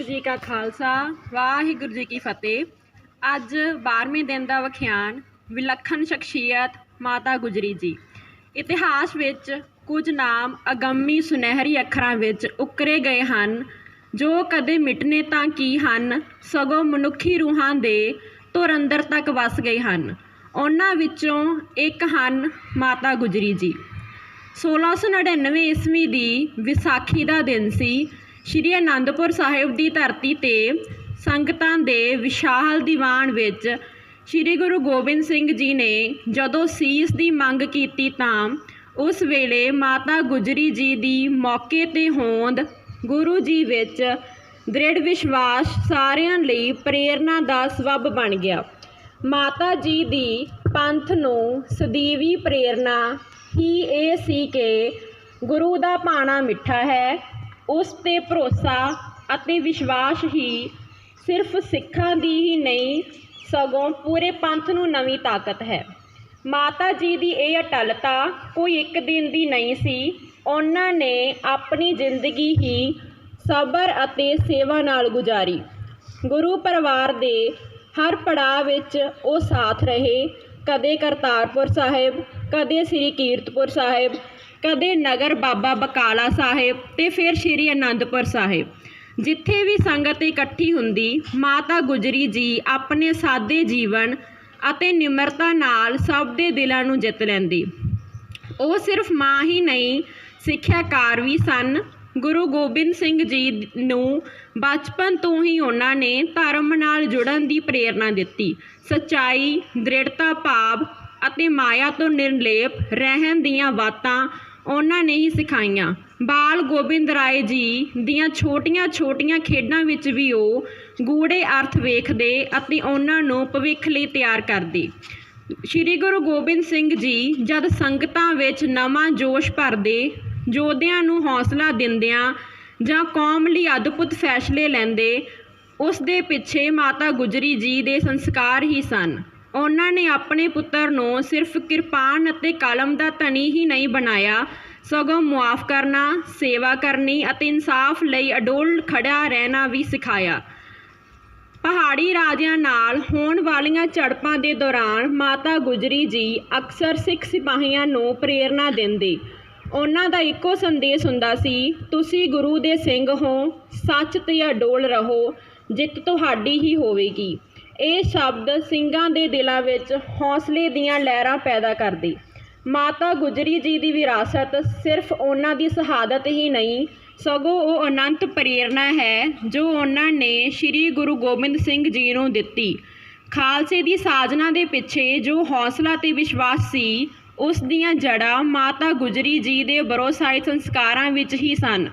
ਵਾਹਿਗੁਰੂ ਜੀ ਕਾ ਖਾਲਸਾ, ਵਾਹਿਗੁਰੂ ਜੀ ਕੀ ਫਤਿਹ। ਅੱਜ 12ਵੇਂ ਦਿਨ ਦਾ ਵਿਖਿਆਨ ਵਿਲੱਖਣ ਸ਼ਖਸੀਅਤ ਮਾਤਾ ਗੁਜਰੀ ਜੀ। ਇਤਿਹਾਸ ਵਿੱਚ ਕੁਝ ਨਾਮ ਅਗੰਮੀ ਸੁਨਹਿਰੀ ਅੱਖਰਾਂ ਵਿੱਚ ਉਕਰੇ ਗਏ ਹਨ, ਜੋ ਕਦੇ ਮਿਟਨੇ ਤਾਂ ਕੀ ਹਨ, ਸਗੋਂ ਮਨੁੱਖੀ ਰੂਹਾਂ ਦੇ ਧੁਰ ਅੰਦਰ ਤੱਕ ਵਸ ਗਏ ਹਨ। ਉਹਨਾਂ ਵਿੱਚੋਂ ਇੱਕ ਹਨ ਮਾਤਾ ਗੁਜਰੀ ਜੀ। 1699 ਈਸਵੀ ਦੀ ਵਿਸਾਖੀ ਦਾ ਦਿਨ ਸੀ ਸ਼੍ਰੀ ਅਨੰਦਪੁਰ ਸਾਹਿਬ ਦੀ ਧਰਤੀ ਤੇ ਸੰਗਤਾਂ ਦੇ ਵਿਸ਼ਾਲ ਦੀਵਾਨ ਵਿੱਚ ਸ਼੍ਰੀ ਗੁਰੂ ਗੋਬਿੰਦ ਸਿੰਘ ਜੀ ਨੇ ਜਦੋਂ ਸੀਸ ਦੀ ਮੰਗ ਕੀਤੀ ਤਾਂ ਉਸ ਵੇਲੇ ਮਾਤਾ ਗੁਜਰੀ ਜੀ ਦੀ ਮੌਕੇ ਤੇ ਹੋਂਦ ਗੁਰੂ ਜੀ ਵਿੱਚ ਦ੍ਰਿੜ ਵਿਸ਼ਵਾਸ ਸਾਰਿਆਂ ਲਈ ਪ੍ਰੇਰਨਾ ਦਾ ਸਬੱਬ ਬਣ ਗਿਆ। ਮਾਤਾ ਜੀ ਦੀ ਪੰਥ ਨੂੰ ਸਦੀਵੀ ਪ੍ਰੇਰਨਾ ਹੀ ਇਹ ਸੀ ਕਿ ਗੁਰੂ ਦਾ ਪਾਣਾ ਮਿੱਠਾ ਹੈ ਉਸ ਤੇ ਭਰੋਸਾ ਅਤੇ ਵਿਸ਼ਵਾਸ ਹੀ ਸਿਰਫ ਸਿੱਖਾਂ ਦੀ ਹੀ ਨਹੀਂ, ਸਗੋਂ ਪੂਰੇ ਪੰਥ ਨੂੰ ਨਵੀਂ ਤਾਕਤ ਹੈ। ਮਾਤਾ ਜੀ ਦੀ ਇਹ ਅਟਲਤਾ ਕੋਈ ਇੱਕ ਦਿਨ ਦੀ ਨਹੀਂ ਸੀ। ਉਹਨਾਂ ਨੇ ਆਪਣੀ ਜ਼ਿੰਦਗੀ ਹੀ ਸਬਰ ਅਤੇ ਸੇਵਾ ਨਾਲ ਗੁਜ਼ਾਰੀ। ਗੁਰੂ ਪਰਿਵਾਰ ਦੇ ਹਰ ਪੜਾਅ ਵਿੱਚ ਉਹ ਸਾਥ ਰਹੇ। ਕਦੇ ਕਰਤਾਰਪੁਰ ਸਾਹਿਬ, ਕਦੇ ਸ੍ਰੀ ਕੀਰਤਪੁਰ ਸਾਹਿਬ, ਕਦੇ ਨਗਰ ਬਾਬਾ ਬਕਾਲਾ ਸਾਹਿਬ ਤੇ ਫਿਰ ਸ੍ਰੀ ਅਨੰਦਪੁਰ ਸਾਹਿਬ। ਜਿੱਥੇ ਵੀ ਸੰਗਤ ਇਕੱਠੀ ਹੁੰਦੀ, ਮਾਤਾ ਗੁਜਰੀ ਜੀ ਆਪਣੇ ਸਾਦੇ ਜੀਵਨ ਅਤੇ ਨਿਮਰਤਾ ਨਾਲ ਸਭ ਦੇ ਦਿਲਾਂ ਨੂੰ ਜਿੱਤ ਲੈਂਦੀ। ਉਹ ਸਿਰਫ ਮਾਂ ਹੀ ਨਹੀਂ, ਸਿੱਖਿਆਕਾਰ ਵੀ ਸਨ। ਗੁਰੂ ਗੋਬਿੰਦ ਸਿੰਘ ਜੀ ਨੂੰ ਬਚਪਨ ਤੋਂ ਹੀ ਉਹਨਾਂ ਨੇ ਧਰਮ ਨਾਲ ਜੁੜਨ ਦੀ ਪ੍ਰੇਰਨਾ ਦਿੱਤੀ। ਸੱਚਾਈ, ਦ੍ਰਿੜਤਾ ਭਾਵ ਅਤੇ ਮਾਇਆ ਤੋਂ ਨਿਰਲੇਪ ਰਹਿਣ ਦੀਆਂ ਬਾਤਾਂ ਉਹਨਾਂ ਨੇ ਹੀ ਸਿਖਾਈਆਂ। ਬਾਲ ਗੋਬਿੰਦ ਰਾਏ ਜੀ ਦੀਆਂ ਛੋਟੀਆਂ-ਛੋਟੀਆਂ ਖੇਡਾਂ ਵਿੱਚ ਵੀ ਉਹ ਗੂੜੇ ਅਰਥ ਵੇਖਦੇ ਅਤੇ ਉਹਨਾਂ ਨੂੰ ਭਵਿੱਖ ਲਈ ਤਿਆਰ ਕਰਦੇ। ਸ਼੍ਰੀ ਗੁਰੂ ਗੋਬਿੰਦ ਸਿੰਘ ਜੀ ਜਦ ਸੰਗਤਾਂ ਵਿੱਚ ਨਵਾਂ ਜੋਸ਼ ਭਰਦੇ ਯੋਧਿਆਂ ਨੂੰ ਹੌਸਲਾ ਦਿੰਦਿਆਂ ਜਾਂ ਕੌਮ ਲਈ ਅਦਭੁਤ ਫੈਸਲੇ ਲੈਂਦੇ, ਉਸ ਦੇ ਪਿੱਛੇ ਮਾਤਾ ਗੁਜਰੀ ਜੀ ਦੇ ਸੰਸਕਾਰ ਹੀ ਸਨ। ਉਹਨਾਂ ਨੇ ਆਪਣੇ ਪੁੱਤਰ ਨੂੰ ਸਿਰਫ ਕਿਰਪਾਨ ਅਤੇ ਕਲਮ ਦਾ ਧਨੀ ਹੀ ਨਹੀਂ ਬਣਾਇਆ, ਸਗੋਂ ਮੁਆਫ ਕਰਨਾ, ਸੇਵਾ ਕਰਨੀ ਅਤੇ ਇਨਸਾਫ ਲਈ ਅਡੋਲ ਖੜਾ ਰਹਿਣਾ ਵੀ ਸਿਖਾਇਆ। ਪਹਾੜੀ ਰਾਜਿਆਂ ਨਾਲ ਹੋਣ ਵਾਲੀਆਂ ਝੜਪਾਂ ਦੇ ਦੌਰਾਨ ਮਾਤਾ ਗੁਜਰੀ ਜੀ ਅਕਸਰ ਸਿੱਖ ਸਿਪਾਹੀਆਂ ਨੂੰ ਪ੍ਰੇਰਣਾ ਦਿੰਦੇ। ਉਹਨਾਂ ਦਾ ਇੱਕੋ ਸੰਦੇਸ਼ ਹੁੰਦਾ ਸੀ, ਤੁਸੀਂ ਗੁਰੂ ਦੇ ਸਿੰਘ ਹੋ, ਸੱਚ ਤੇ ਅਡੋਲ ਰਹੋ, ਜਿੱਤ ਤੁਹਾਡੀ ਹੀ ਹੋਵੇਗੀ। ਇਹ ਸ਼ਬਦ ਸਿੰਘਾਂ ਦੇ ਦਿਲਾਂ ਵਿੱਚ ਹੌਸਲੇ ਦੀਆਂ ਲਹਿਰਾਂ ਪੈਦਾ ਕਰਦੇ। ਮਾਤਾ ਗੁਜਰੀ ਜੀ ਦੀ ਵਿਰਾਸਤ ਸਿਰਫ ਉਹਨਾਂ ਦੀ ਸ਼ਹਾਦਤ ਹੀ ਨਹੀਂ, ਸਗੋਂ ਉਹ ਅਨੰਤ ਪ੍ਰੇਰਣਾ ਹੈ, ਜੋ ਉਹਨਾਂ ਨੇ ਸ੍ਰੀ ਗੁਰੂ ਗੋਬਿੰਦ ਸਿੰਘ ਜੀ ਨੂੰ ਦਿੱਤੀ। ਖਾਲਸੇ ਦੀ ਸਾਜਨਾ ਦੇ ਪਿੱਛੇ ਜੋ ਹੌਸਲਾ ਤੇ ਵਿਸ਼ਵਾਸ ਸੀ ਉਸ ਦੀਆਂ ਜੜ੍ਹਾਂ ਮਾਤਾ ਗੁਜਰੀ ਜੀ ਦੇ ਬਰੋਸਾਈ ਸੰਸਕਾਰਾਂ ਵਿੱਚ ਹੀ ਸਨ।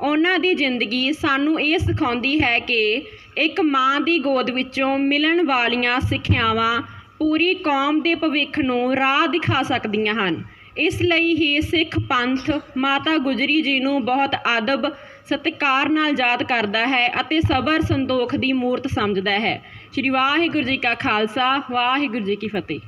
ਉਹਨਾਂ ਦੀ ਜ਼ਿੰਦਗੀ ਸਾਨੂੰ ਇਹ ਸਿਖਾਉਂਦੀ ਹੈ ਕਿ ਇੱਕ ਮਾਂ ਦੀ ਗੋਦ ਵਿੱਚੋਂ ਮਿਲਣ ਵਾਲੀਆਂ ਸਿੱਖਿਆਵਾਂ ਪੂਰੀ ਕੌਮ ਦੇ ਭਵਿੱਖ ਨੂੰ ਰਾਹ ਦਿਖਾ ਸਕਦੀਆਂ ਹਨ। ਇਸ ਲਈ ਹੀ ਸਿੱਖ ਪੰਥ ਮਾਤਾ ਗੁਜਰੀ ਜੀ ਨੂੰ ਬਹੁਤ ਅਦਬ, ਸਤਿਕਾਰ ਨਾਲ ਯਾਦ ਕਰਦਾ ਹੈ ਅਤੇ ਸਬਰ ਸੰਤੋਖ ਦੀ ਮੂਰਤ ਸਮਝਦਾ ਹੈ। ਸ਼੍ਰੀ ਵਾਹਿਗੁਰੂ ਜੀ ਕਾ ਖਾਲਸਾ, ਵਾਹਿਗੁਰੂ ਜੀ ਕੀ ਫਤਿਹ।